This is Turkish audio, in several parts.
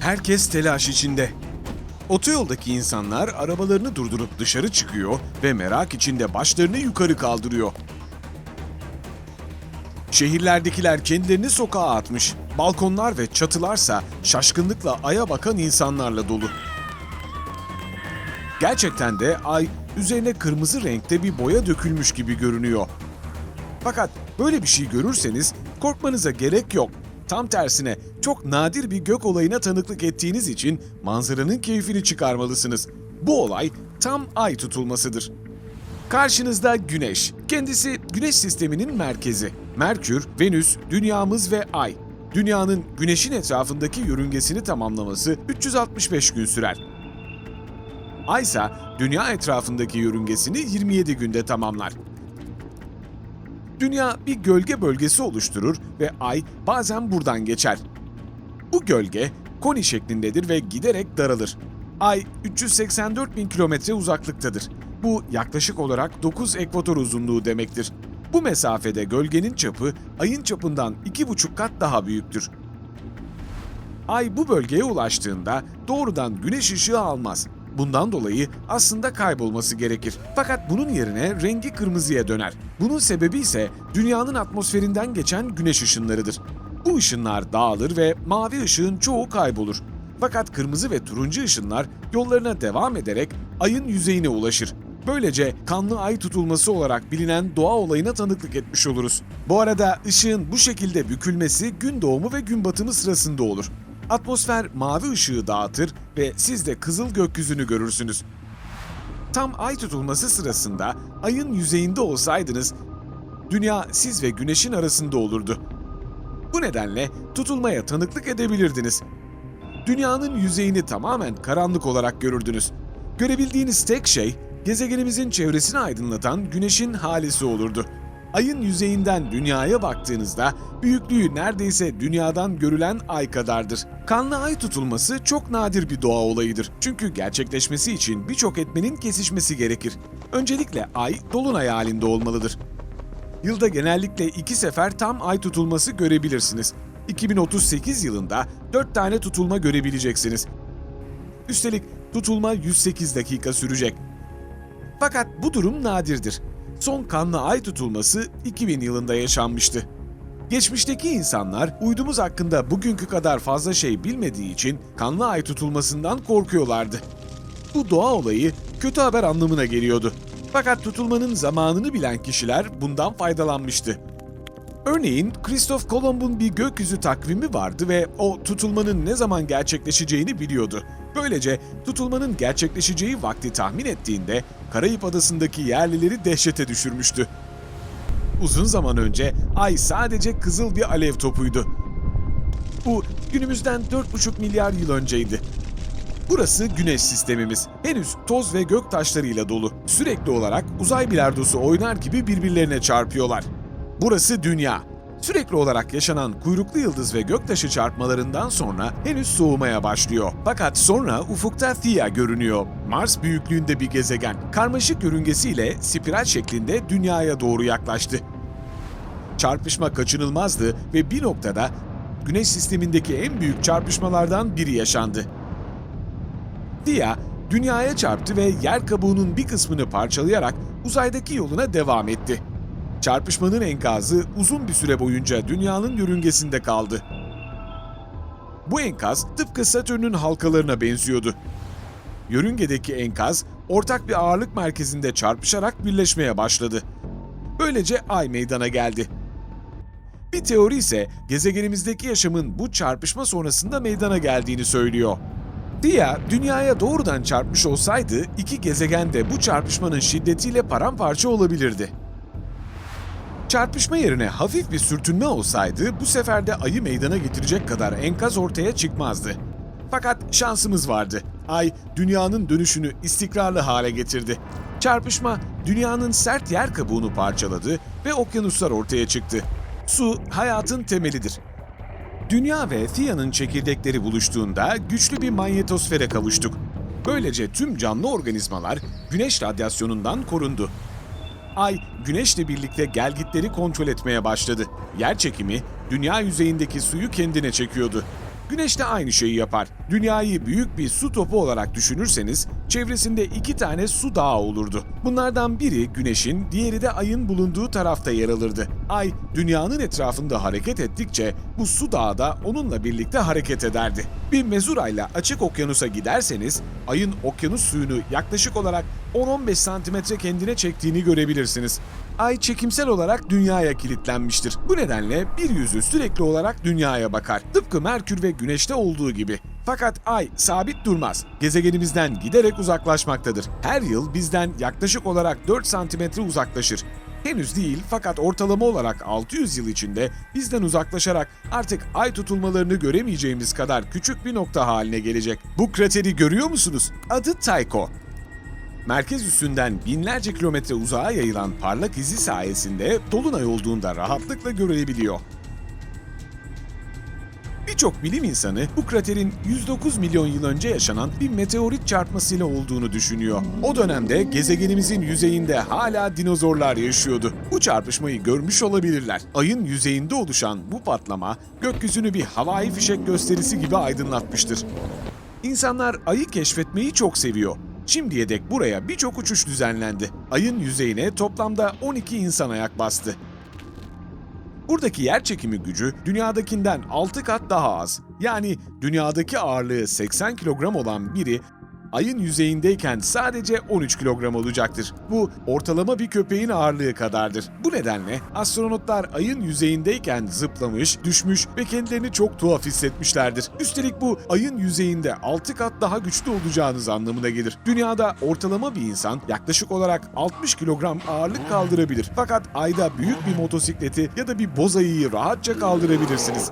Herkes telaş içinde. Otoyoldaki insanlar arabalarını durdurup dışarı çıkıyor ve merak içinde başlarını yukarı kaldırıyor. Şehirlerdekiler kendilerini sokağa atmış. Balkonlar ve çatılarsa şaşkınlıkla aya bakan insanlarla dolu. Gerçekten de ay üzerine kırmızı renkte bir boya dökülmüş gibi görünüyor. Fakat böyle bir şey görürseniz korkmanıza gerek yok. Tam tersine çok nadir bir gök olayına tanıklık ettiğiniz için manzaranın keyfini çıkarmalısınız. Bu olay tam ay tutulmasıdır. Karşınızda Güneş. Kendisi Güneş sisteminin merkezi. Merkür, Venüs, Dünyamız ve Ay. Dünyanın Güneş'in etrafındaki yörüngesini tamamlaması 365 gün sürer. Ay ise Dünya etrafındaki yörüngesini 27 günde tamamlar. Dünya bir gölge bölgesi oluşturur ve Ay bazen buradan geçer. Bu gölge koni şeklindedir ve giderek daralır. Ay 384 bin kilometre uzaklıktadır. Bu yaklaşık olarak 9 ekvator uzunluğu demektir. Bu mesafede gölgenin çapı Ay'ın çapından 2,5 kat daha büyüktür. Ay bu bölgeye ulaştığında doğrudan güneş ışığı almaz. Bundan dolayı aslında kaybolması gerekir. Fakat bunun yerine rengi kırmızıya döner. Bunun sebebi ise dünyanın atmosferinden geçen güneş ışınlarıdır. Bu ışınlar dağılır ve mavi ışığın çoğu kaybolur. Fakat kırmızı ve turuncu ışınlar yollarına devam ederek ayın yüzeyine ulaşır. Böylece kanlı ay tutulması olarak bilinen doğa olayına tanıklık etmiş oluruz. Bu arada ışığın bu şekilde bükülmesi gün doğumu ve gün batımı sırasında olur. Atmosfer mavi ışığı dağıtır ve siz de kızıl gökyüzünü görürsünüz. Tam ay tutulması sırasında ayın yüzeyinde olsaydınız, dünya siz ve güneşin arasında olurdu. Bu nedenle tutulmaya tanıklık edebilirdiniz. Dünyanın yüzeyini tamamen karanlık olarak görürdünüz. Görebildiğiniz tek şey gezegenimizin çevresini aydınlatan güneşin halisi olurdu. Ayın yüzeyinden dünyaya baktığınızda büyüklüğü neredeyse dünyadan görülen ay kadardır. Kanlı ay tutulması çok nadir bir doğa olayıdır. Çünkü gerçekleşmesi için birçok etmenin kesişmesi gerekir. Öncelikle ay dolunay halinde olmalıdır. Yılda genellikle iki sefer tam ay tutulması görebilirsiniz. 2038 yılında 4 tane tutulma görebileceksiniz. Üstelik tutulma 108 dakika sürecek. Fakat bu durum nadirdir. Son kanlı ay tutulması 2000 yılında yaşanmıştı. Geçmişteki insanlar uydumuz hakkında bugünkü kadar fazla şey bilmediği için kanlı ay tutulmasından korkuyorlardı. Bu doğa olayı kötü haber anlamına geliyordu. Fakat tutulmanın zamanını bilen kişiler bundan faydalanmıştı. Örneğin Christoph Kolomb'un bir gökyüzü takvimi vardı ve o tutulmanın ne zaman gerçekleşeceğini biliyordu. Böylece tutulmanın gerçekleşeceği vakti tahmin ettiğinde Karayip Adası'ndaki yerlileri dehşete düşürmüştü. Uzun zaman önce Ay sadece kızıl bir alev topuydu. Bu günümüzden 4,5 milyar yıl önceydi. Burası güneş sistemimiz. Henüz toz ve gök taşlarıyla dolu. Sürekli olarak uzay bilardosu oynar gibi birbirlerine çarpıyorlar. Burası dünya. Sürekli olarak yaşanan kuyruklu yıldız ve göktaşı çarpmalarından sonra henüz soğumaya başlıyor. Fakat sonra ufukta Theia görünüyor. Mars büyüklüğünde bir gezegen. Karmaşık yörüngesiyle spiral şeklinde dünyaya doğru yaklaştı. Çarpışma kaçınılmazdı ve bir noktada Güneş sistemindeki en büyük çarpışmalardan biri yaşandı. Dia, dünyaya çarptı ve yer kabuğunun bir kısmını parçalayarak uzaydaki yoluna devam etti. Çarpışmanın enkazı uzun bir süre boyunca dünyanın yörüngesinde kaldı. Bu enkaz tıpkı Satürn'ün halkalarına benziyordu. Yörüngedeki enkaz ortak bir ağırlık merkezinde çarpışarak birleşmeye başladı. Böylece ay meydana geldi. Bir teori ise gezegenimizdeki yaşamın bu çarpışma sonrasında meydana geldiğini söylüyor. Dia, dünyaya doğrudan çarpmış olsaydı iki gezegen de bu çarpışmanın şiddetiyle paramparça olabilirdi. Çarpışma yerine hafif bir sürtünme olsaydı bu sefer de ayı meydana getirecek kadar enkaz ortaya çıkmazdı. Fakat şansımız vardı. Ay dünyanın dönüşünü istikrarlı hale getirdi. Çarpışma dünyanın sert yer kabuğunu parçaladı ve okyanuslar ortaya çıktı. Su hayatın temelidir. Dünya ve Thea'nın çekirdekleri buluştuğunda güçlü bir manyetosfere kavuştuk. Böylece tüm canlı organizmalar güneş radyasyonundan korundu. Ay, güneşle birlikte gelgitleri kontrol etmeye başladı. Yer çekimi, dünya yüzeyindeki suyu kendine çekiyordu. Güneş de aynı şeyi yapar. Dünyayı büyük bir su topu olarak düşünürseniz çevresinde iki tane su dağı olurdu. Bunlardan biri Güneş'in, diğeri de Ay'ın bulunduğu tarafta yer alırdı. Ay, dünyanın etrafında hareket ettikçe bu su dağı da onunla birlikte hareket ederdi. Bir mezurayla açık okyanusa giderseniz Ay'ın okyanus suyunu yaklaşık olarak 10-15 santimetre kendine çektiğini görebilirsiniz. Ay çekimsel olarak dünyaya kilitlenmiştir. Bu nedenle bir yüzü sürekli olarak dünyaya bakar. Tıpkı Merkür ve Güneş'te olduğu gibi. Fakat Ay sabit durmaz. Gezegenimizden giderek uzaklaşmaktadır. Her yıl bizden yaklaşık olarak 4 santimetre uzaklaşır. Henüz değil fakat ortalama olarak 600 yıl içinde bizden uzaklaşarak artık ay tutulmalarını göremeyeceğimiz kadar küçük bir nokta haline gelecek. Bu krateri görüyor musunuz? Adı Tycho. Merkez üstünden binlerce kilometre uzağa yayılan parlak izi sayesinde dolunay olduğunda rahatlıkla görülebiliyor. Birçok bilim insanı bu kraterin 109 milyon yıl önce yaşanan bir meteorit çarpmasıyla olduğunu düşünüyor. O dönemde gezegenimizin yüzeyinde hala dinozorlar yaşıyordu. Bu çarpışmayı görmüş olabilirler. Ayın yüzeyinde oluşan bu patlama gökyüzünü bir havai fişek gösterisi gibi aydınlatmıştır. İnsanlar ayı keşfetmeyi çok seviyor. Şimdiye dek buraya birçok uçuş düzenlendi. Ayın yüzeyine toplamda 12 insan ayak bastı. Buradaki yer çekimi gücü dünyadakinden 6 kat daha az. Yani dünyadaki ağırlığı 80 kilogram olan biri ayın yüzeyindeyken sadece 13 kilogram olacaktır. Bu ortalama bir köpeğin ağırlığı kadardır. Bu nedenle astronotlar ayın yüzeyindeyken zıplamış, düşmüş ve kendilerini çok tuhaf hissetmişlerdir. Üstelik bu ayın yüzeyinde 6 kat daha güçlü olacağınız anlamına gelir. Dünyada ortalama bir insan yaklaşık olarak 60 kilogram ağırlık kaldırabilir. Fakat ayda büyük bir motosikleti ya da bir boz ayıyı rahatça kaldırabilirsiniz.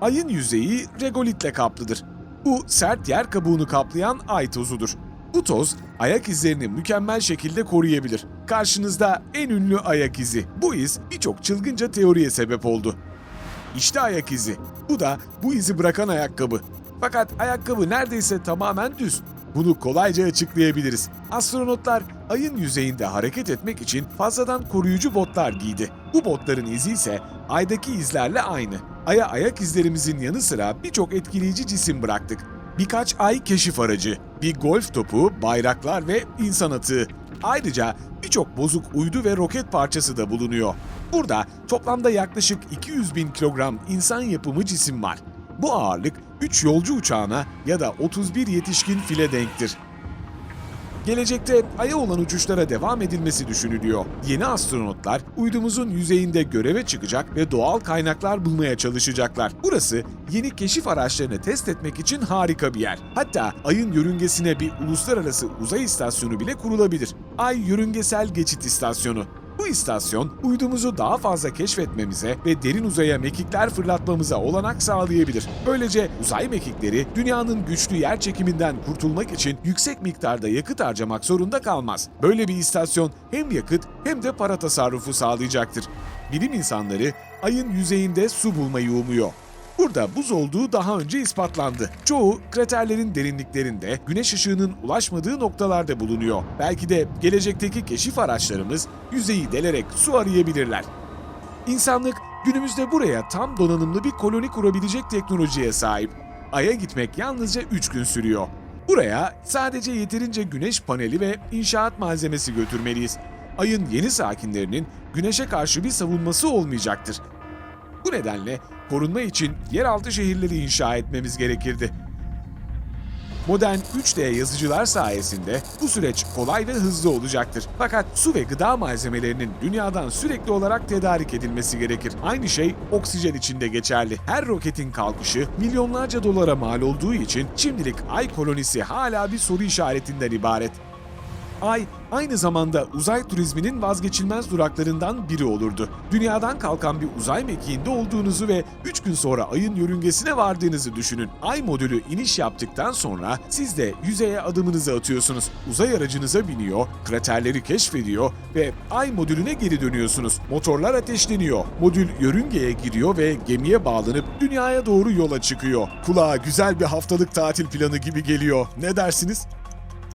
Ayın yüzeyi regolitle kaplıdır. Bu sert yer kabuğunu kaplayan ay tozudur. Bu toz ayak izlerini mükemmel şekilde koruyabilir. Karşınızda en ünlü ayak izi. Bu iz birçok çılgınca teoriye sebep oldu. İşte ayak izi. Bu da bu izi bırakan ayakkabı. Fakat ayakkabı neredeyse tamamen düz. Bunu kolayca açıklayabiliriz. Astronotlar ayın yüzeyinde hareket etmek için fazladan koruyucu botlar giydi. Bu botların izi ise aydaki izlerle aynı. Aya ayak izlerimizin yanı sıra birçok etkileyici cisim bıraktık. Birkaç ay keşif aracı, bir golf topu, bayraklar ve insan atığı. Ayrıca birçok bozuk uydu ve roket parçası da bulunuyor. Burada toplamda yaklaşık 200 bin kilogram insan yapımı cisim var. Bu ağırlık 3 yolcu uçağına ya da 31 yetişkin file denktir. Gelecekte Ay'a olan uçuşlara devam edilmesi düşünülüyor. Yeni astronotlar uydumuzun yüzeyinde göreve çıkacak ve doğal kaynaklar bulmaya çalışacaklar. Burası yeni keşif araçlarını test etmek için harika bir yer. Hatta Ay'ın yörüngesine bir uluslararası uzay istasyonu bile kurulabilir. Ay Yörüngesel Geçit İstasyonu. Bu istasyon uydumuzu daha fazla keşfetmemize ve derin uzaya mekikler fırlatmamıza olanak sağlayabilir. Böylece uzay mekikleri dünyanın güçlü yer çekiminden kurtulmak için yüksek miktarda yakıt harcamak zorunda kalmaz. Böyle bir istasyon hem yakıt hem de para tasarrufu sağlayacaktır. Bilim insanları ayın yüzeyinde su bulmayı umuyor. Burada buz olduğu daha önce ispatlandı. Çoğu kraterlerin derinliklerinde güneş ışığının ulaşmadığı noktalarda bulunuyor. Belki de gelecekteki keşif araçlarımız yüzeyi delerek su arayabilirler. İnsanlık günümüzde buraya tam donanımlı bir koloni kurabilecek teknolojiye sahip. Ay'a gitmek yalnızca 3 gün sürüyor. Buraya sadece yeterince güneş paneli ve inşaat malzemesi götürmeliyiz. Ayın yeni sakinlerinin güneşe karşı bir savunması olmayacaktır. Bu nedenle korunma için yeraltı şehirleri inşa etmemiz gerekirdi. Modern 3D yazıcılar sayesinde bu süreç kolay ve hızlı olacaktır. Fakat su ve gıda malzemelerinin dünyadan sürekli olarak tedarik edilmesi gerekir. Aynı şey oksijen için de geçerli. Her roketin kalkışı milyonlarca dolara mal olduğu için şimdilik ay kolonisi hala bir soru işaretinden ibaret. Ay aynı zamanda uzay turizminin vazgeçilmez duraklarından biri olurdu. Dünyadan kalkan bir uzay mekiğinde olduğunuzu ve 3 gün sonra ayın yörüngesine vardığınızı düşünün. Ay modülü iniş yaptıktan sonra siz de yüzeye adımınızı atıyorsunuz. Uzay aracınıza biniyor, kraterleri keşfediyor ve ay modülüne geri dönüyorsunuz. Motorlar ateşleniyor. Modül yörüngeye giriyor ve gemiye bağlanıp dünyaya doğru yola çıkıyor. Kulağa güzel bir haftalık tatil planı gibi geliyor. Ne dersiniz?